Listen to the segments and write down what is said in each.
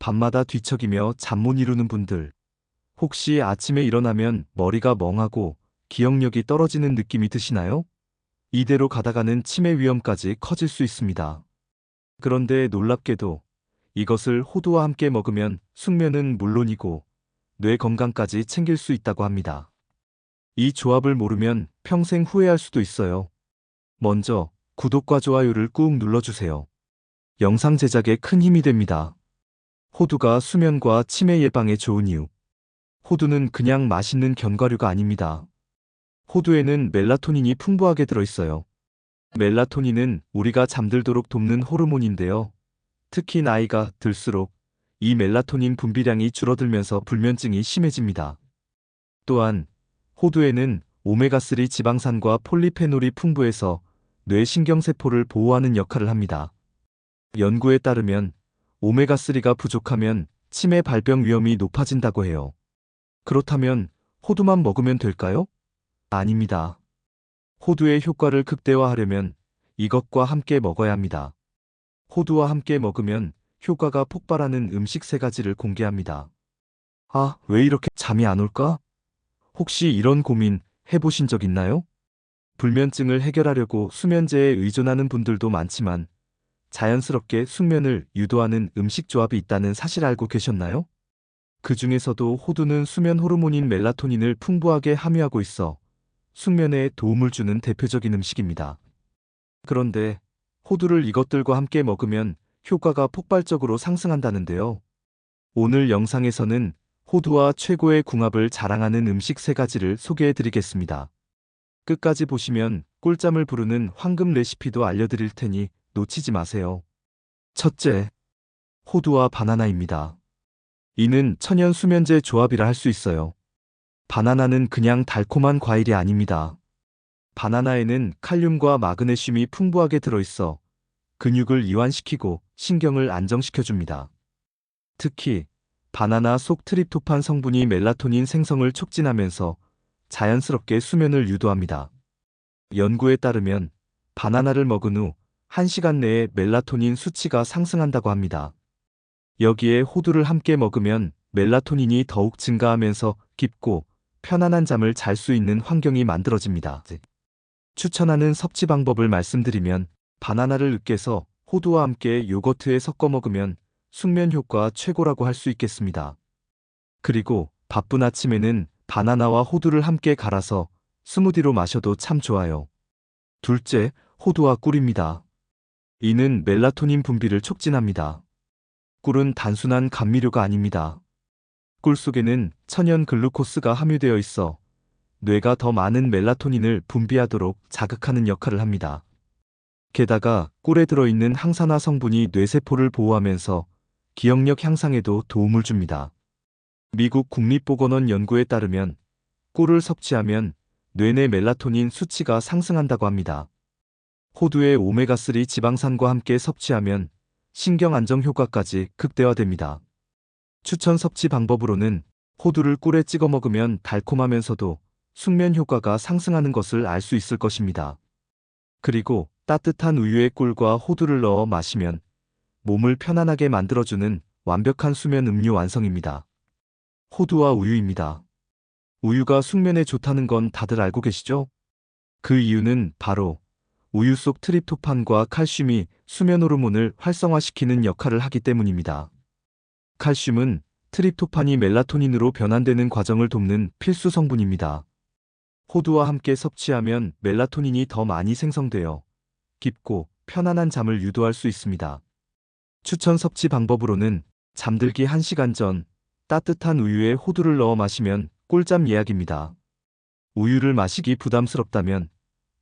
밤마다 뒤척이며 잠 못 이루는 분들. 혹시 아침에 일어나면 머리가 멍하고 기억력이 떨어지는 느낌이 드시나요? 이대로 가다가는 치매 위험까지 커질 수 있습니다. 그런데 놀랍게도 이것을 호두와 함께 먹으면 숙면은 물론이고 뇌 건강까지 챙길 수 있다고 합니다. 이 조합을 모르면 평생 후회할 수도 있어요. 먼저 구독과 좋아요를 꾹 눌러주세요. 영상 제작에 큰 힘이 됩니다. 호두가 수면과 치매 예방에 좋은 이유. 호두는 그냥 맛있는 견과류가 아닙니다. 호두에는 멜라토닌이 풍부하게 들어있어요. 멜라토닌은 우리가 잠들도록 돕는 호르몬인데요. 특히 나이가 들수록 이 멜라토닌 분비량이 줄어들면서 불면증이 심해집니다. 또한 호두에는 오메가3 지방산과 폴리페놀이 풍부해서 뇌 신경세포를 보호하는 역할을 합니다. 연구에 따르면 오메가3가 부족하면 치매 발병 위험이 높아진다고 해요. 그렇다면 호두만 먹으면 될까요? 아닙니다. 호두의 효과를 극대화하려면 이것과 함께 먹어야 합니다. 호두와 함께 먹으면 효과가 폭발하는 음식 세 가지를 공개합니다. 아, 왜 이렇게 잠이 안 올까? 혹시 이런 고민 해보신 적 있나요? 불면증을 해결하려고 수면제에 의존하는 분들도 많지만 자연스럽게 숙면을 유도하는 음식 조합이 있다는 사실 알고 계셨나요? 그 중에서도 호두는 수면 호르몬인 멜라토닌을 풍부하게 함유하고 있어 숙면에 도움을 주는 대표적인 음식입니다. 그런데 호두를 이것들과 함께 먹으면 효과가 폭발적으로 상승한다는데요. 오늘 영상에서는 호두와 최고의 궁합을 자랑하는 음식 세 가지를 소개해 드리겠습니다. 끝까지 보시면 꿀잠을 부르는 황금 레시피도 알려드릴 테니 놓치지 마세요. 첫째, 호두와 바나나입니다. 이는 천연 수면제 조합이라 할 수 있어요. 바나나는 그냥 달콤한 과일이 아닙니다. 바나나에는 칼륨과 마그네슘이 풍부하게 들어있어 근육을 이완시키고 신경을 안정시켜줍니다. 특히 바나나 속 트립토판 성분이 멜라토닌 생성을 촉진하면서 자연스럽게 수면을 유도합니다. 연구에 따르면 바나나를 먹은 후 1시간 내에 멜라토닌 수치가 상승한다고 합니다. 여기에 호두를 함께 먹으면 멜라토닌이 더욱 증가하면서 깊고 편안한 잠을 잘 수 있는 환경이 만들어집니다. 추천하는 섭취 방법을 말씀드리면 바나나를 으깨서 호두와 함께 요거트에 섞어 먹으면 숙면 효과 최고라고 할 수 있겠습니다. 그리고 바쁜 아침에는 바나나와 호두를 함께 갈아서 스무디로 마셔도 참 좋아요. 둘째, 호두와 꿀입니다. 이는 멜라토닌 분비를 촉진합니다. 꿀은 단순한 감미료가 아닙니다. 꿀 속에는 천연 글루코스가 함유되어 있어 뇌가 더 많은 멜라토닌을 분비하도록 자극하는 역할을 합니다. 게다가 꿀에 들어있는 항산화 성분이 뇌세포를 보호하면서 기억력 향상에도 도움을 줍니다. 미국 국립보건원 연구에 따르면 꿀을 섭취하면 뇌 내 멜라토닌 수치가 상승한다고 합니다. 호두의 오메가3 지방산과 함께 섭취하면 신경 안정 효과까지 극대화됩니다. 추천 섭취 방법으로는 호두를 꿀에 찍어 먹으면 달콤하면서도 숙면 효과가 상승하는 것을 알 수 있을 것입니다. 그리고 따뜻한 우유에 꿀과 호두를 넣어 마시면 몸을 편안하게 만들어주는 완벽한 수면 음료 완성입니다. 호두와 우유입니다. 우유가 숙면에 좋다는 건 다들 알고 계시죠? 그 이유는 바로 우유 속 트립토판과 칼슘이 수면 호르몬을 활성화시키는 역할을 하기 때문입니다. 칼슘은 트립토판이 멜라토닌으로 변환되는 과정을 돕는 필수 성분입니다. 호두와 함께 섭취하면 멜라토닌이 더 많이 생성되어 깊고 편안한 잠을 유도할 수 있습니다. 추천 섭취 방법으로는 잠들기 1시간 전 따뜻한 우유에 호두를 넣어 마시면 꿀잠 예약입니다. 우유를 마시기 부담스럽다면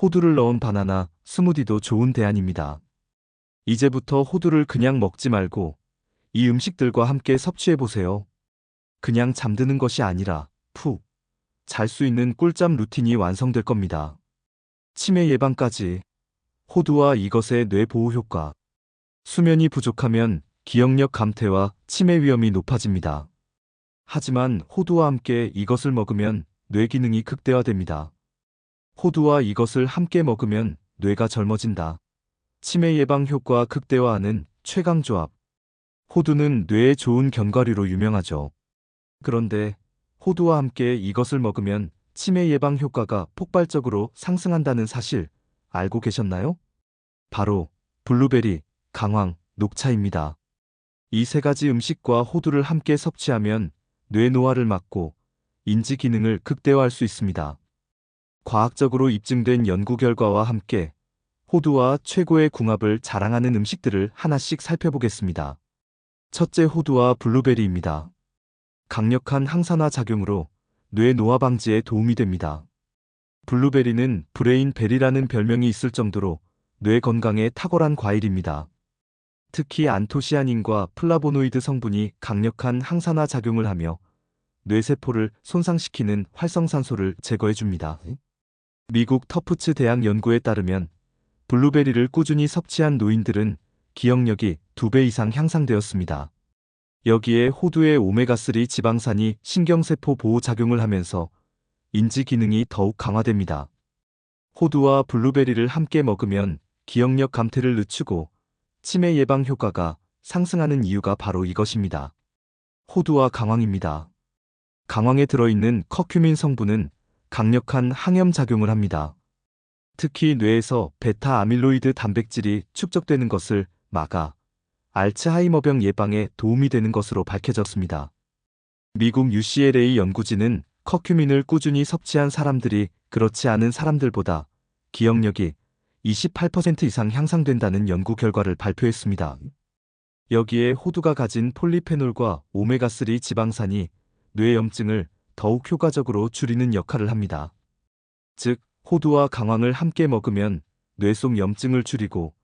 호두를 넣은 바나나 스무디도 좋은 대안입니다. 이제부터 호두를 그냥 먹지 말고 이 음식들과 함께 섭취해 보세요. 그냥 잠드는 것이 아니라 푹 잘 수 있는 꿀잠 루틴이 완성될 겁니다. 치매 예방까지 호두와 이것의 뇌 보호 효과. 수면이 부족하면 기억력 감퇴와 치매 위험이 높아집니다. 하지만 호두와 함께 이것을 먹으면 뇌 기능이 극대화됩니다. 호두와 이것을 함께 먹으면 뇌가 젊어진다. 치매 예방 효과 극대화하는 최강 조합. 호두는 뇌에 좋은 견과류로 유명하죠. 그런데 호두와 함께 이것을 먹으면 치매 예방 효과가 폭발적으로 상승한다는 사실 알고 계셨나요? 바로 블루베리, 강황, 녹차입니다. 이 세 가지 음식과 호두를 함께 섭취하면 뇌 노화를 막고 인지 기능을 극대화할 수 있습니다. 과학적으로 입증된 연구 결과와 함께 호두와 최고의 궁합을 자랑하는 음식들을 하나씩 살펴보겠습니다. 첫째 호두와 블루베리입니다. 강력한 항산화 작용으로 뇌 노화 방지에 도움이 됩니다. 블루베리는 브레인 베리라는 별명이 있을 정도로 뇌 건강에 탁월한 과일입니다. 특히 안토시아닌과 플라보노이드 성분이 강력한 항산화 작용을 하며 뇌세포를 손상시키는 활성산소를 제거해 줍니다. 미국 터프츠 대학 연구에 따르면 블루베리를 꾸준히 섭취한 노인들은 기억력이 2배 이상 향상되었습니다. 여기에 호두의 오메가3 지방산이 신경세포 보호 작용을 하면서 인지 기능이 더욱 강화됩니다. 호두와 블루베리를 함께 먹으면 기억력 감퇴를 늦추고 치매 예방 효과가 상승하는 이유가 바로 이것입니다. 호두와 강황입니다. 강황에 들어있는 커큐민 성분은 강력한 항염 작용을 합니다. 특히 뇌에서 베타 아밀로이드 단백질이 축적되는 것을 막아 알츠하이머병 예방에 도움이 되는 것으로 밝혀졌습니다. 미국 UCLA 연구진은 커큐민을 꾸준히 섭취한 사람들이 그렇지 않은 사람들보다 기억력이 28% 이상 향상된다는 연구 결과를 발표했습니다. 여기에 호두가 가진 폴리페놀과 오메가3 지방산이 뇌염증을 더욱 효과적으로 줄이는 역할을 합니다. 즉, 호두와 강황을 함께 먹으면 뇌 속 염증을 줄이고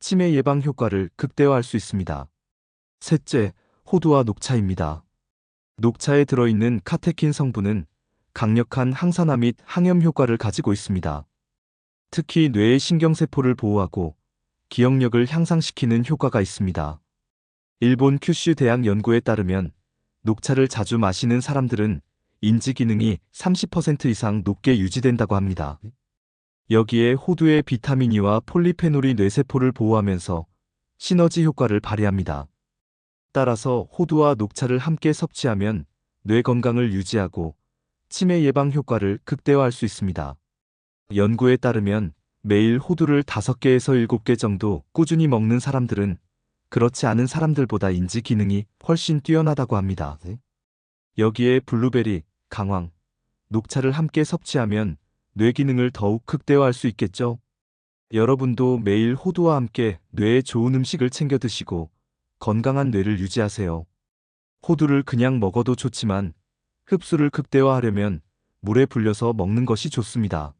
치매 예방 효과를 극대화할 수 있습니다. 셋째, 호두와 녹차입니다. 녹차에 들어있는 카테킨 성분은 강력한 항산화 및 항염 효과를 가지고 있습니다. 특히 뇌의 신경세포를 보호하고 기억력을 향상시키는 효과가 있습니다. 일본 큐슈 대학 연구에 따르면 녹차를 자주 마시는 사람들은 인지 기능이 30% 이상 높게 유지된다고 합니다. 여기에 호두의 비타민 E와 폴리페놀이 뇌세포를 보호하면서 시너지 효과를 발휘합니다. 따라서 호두와 녹차를 함께 섭취하면 뇌 건강을 유지하고 치매 예방 효과를 극대화할 수 있습니다. 연구에 따르면 매일 호두를 5개에서 7개 정도 꾸준히 먹는 사람들은 그렇지 않은 사람들보다 인지 기능이 훨씬 뛰어나다고 합니다. 여기에 블루베리, 강황, 녹차를 함께 섭취하면 뇌 기능을 더욱 극대화할 수 있겠죠? 여러분도 매일 호두와 함께 뇌에 좋은 음식을 챙겨 드시고 건강한 뇌를 유지하세요. 호두를 그냥 먹어도 좋지만 흡수를 극대화하려면 물에 불려서 먹는 것이 좋습니다.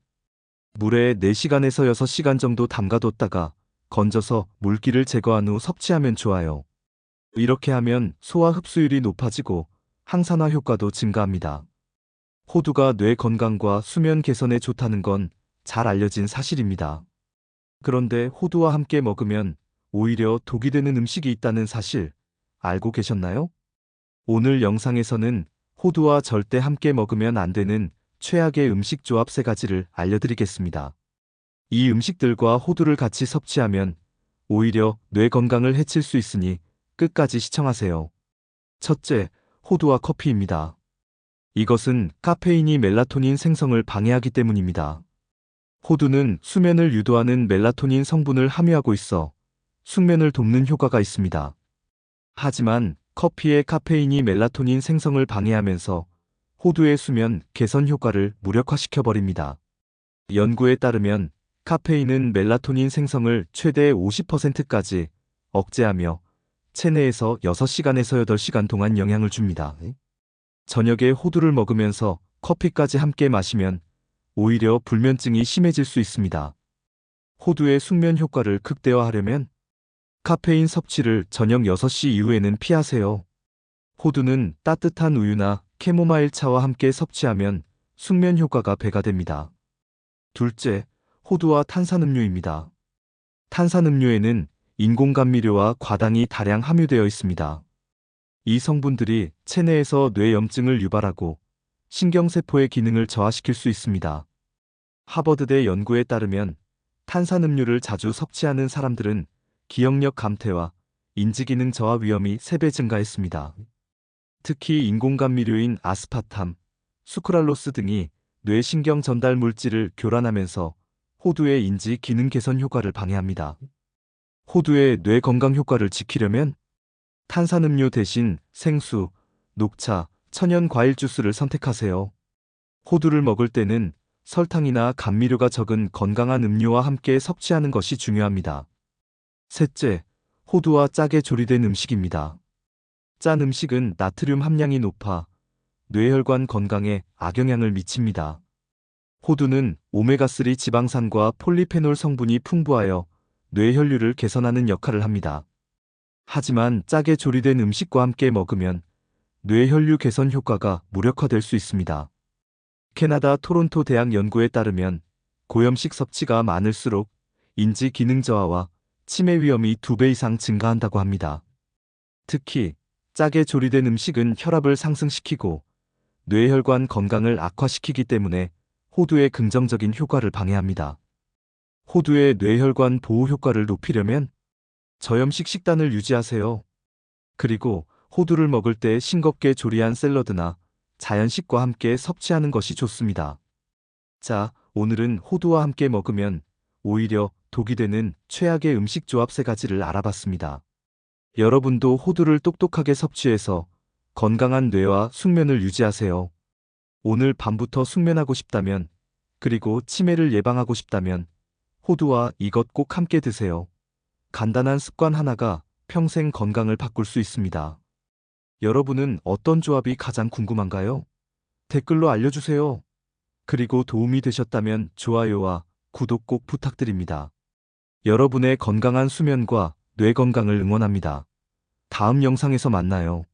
물에 4시간에서 6시간 정도 담가뒀다가 건져서 물기를 제거한 후 섭취하면 좋아요. 이렇게 하면 소화 흡수율이 높아지고 항산화 효과도 증가합니다. 호두가 뇌 건강과 수면 개선에 좋다는 건 잘 알려진 사실입니다. 그런데 호두와 함께 먹으면 오히려 독이 되는 음식이 있다는 사실 알고 계셨나요? 오늘 영상에서는 호두와 절대 함께 먹으면 안 되는 최악의 음식 조합 세 가지를 알려드리겠습니다. 이 음식들과 호두를 같이 섭취하면 오히려 뇌 건강을 해칠 수 있으니 끝까지 시청하세요. 첫째, 호두와 커피입니다. 이것은 카페인이 멜라토닌 생성을 방해하기 때문입니다. 호두는 수면을 유도하는 멜라토닌 성분을 함유하고 있어 숙면을 돕는 효과가 있습니다. 하지만 커피의 카페인이 멜라토닌 생성을 방해하면서 호두의 수면 개선 효과를 무력화시켜 버립니다. 연구에 따르면 카페인은 멜라토닌 생성을 최대 50%까지 억제하며 체내에서 6시간에서 8시간 동안 영향을 줍니다. 저녁에 호두를 먹으면서 커피까지 함께 마시면 오히려 불면증이 심해질 수 있습니다. 호두의 숙면 효과를 극대화하려면 카페인 섭취를 저녁 6시 이후에는 피하세요. 호두는 따뜻한 우유나 캐모마일 차와 함께 섭취하면 숙면 효과가 배가 됩니다. 둘째, 호두와 탄산음료입니다. 탄산음료에는 인공감미료와 과당이 다량 함유되어 있습니다. 이 성분들이 체내에서 뇌염증을 유발하고 신경세포의 기능을 저하시킬 수 있습니다. 하버드대 연구에 따르면 탄산음료를 자주 섭취하는 사람들은 기억력 감퇴와 인지기능 저하 위험이 3배 증가했습니다. 특히 인공감미료인 아스파탐, 수크랄로스 등이 뇌신경 전달 물질을 교란하면서 호두의 인지 기능 개선 효과를 방해합니다. 호두의 뇌 건강 효과를 지키려면 탄산음료 대신 생수, 녹차, 천연 과일 주스를 선택하세요. 호두를 먹을 때는 설탕이나 감미료가 적은 건강한 음료와 함께 섭취하는 것이 중요합니다. 셋째, 호두와 짜게 조리된 음식입니다. 짠 음식은 나트륨 함량이 높아 뇌혈관 건강에 악영향을 미칩니다. 호두는 오메가3 지방산과 폴리페놀 성분이 풍부하여 뇌혈류를 개선하는 역할을 합니다. 하지만 짜게 조리된 음식과 함께 먹으면 뇌혈류 개선 효과가 무력화될 수 있습니다. 캐나다 토론토 대학 연구에 따르면 고염식 섭취가 많을수록 인지 기능 저하와 치매 위험이 2배 이상 증가한다고 합니다. 특히 짜게 조리된 음식은 혈압을 상승시키고 뇌혈관 건강을 악화시키기 때문에 호두의 긍정적인 효과를 방해합니다. 호두의 뇌혈관 보호 효과를 높이려면 저염식 식단을 유지하세요. 그리고 호두를 먹을 때 싱겁게 조리한 샐러드나 자연식과 함께 섭취하는 것이 좋습니다. 자, 오늘은 호두와 함께 먹으면 오히려 독이 되는 최악의 음식 조합 세 가지를 알아봤습니다. 여러분도 호두를 똑똑하게 섭취해서 건강한 뇌와 숙면을 유지하세요. 오늘 밤부터 숙면하고 싶다면, 그리고 치매를 예방하고 싶다면, 호두와 이것 꼭 함께 드세요. 간단한 습관 하나가 평생 건강을 바꿀 수 있습니다. 여러분은 어떤 조합이 가장 궁금한가요? 댓글로 알려주세요. 그리고 도움이 되셨다면 좋아요와 구독 꼭 부탁드립니다. 여러분의 건강한 수면과 뇌 건강을 응원합니다. 다음 영상에서 만나요.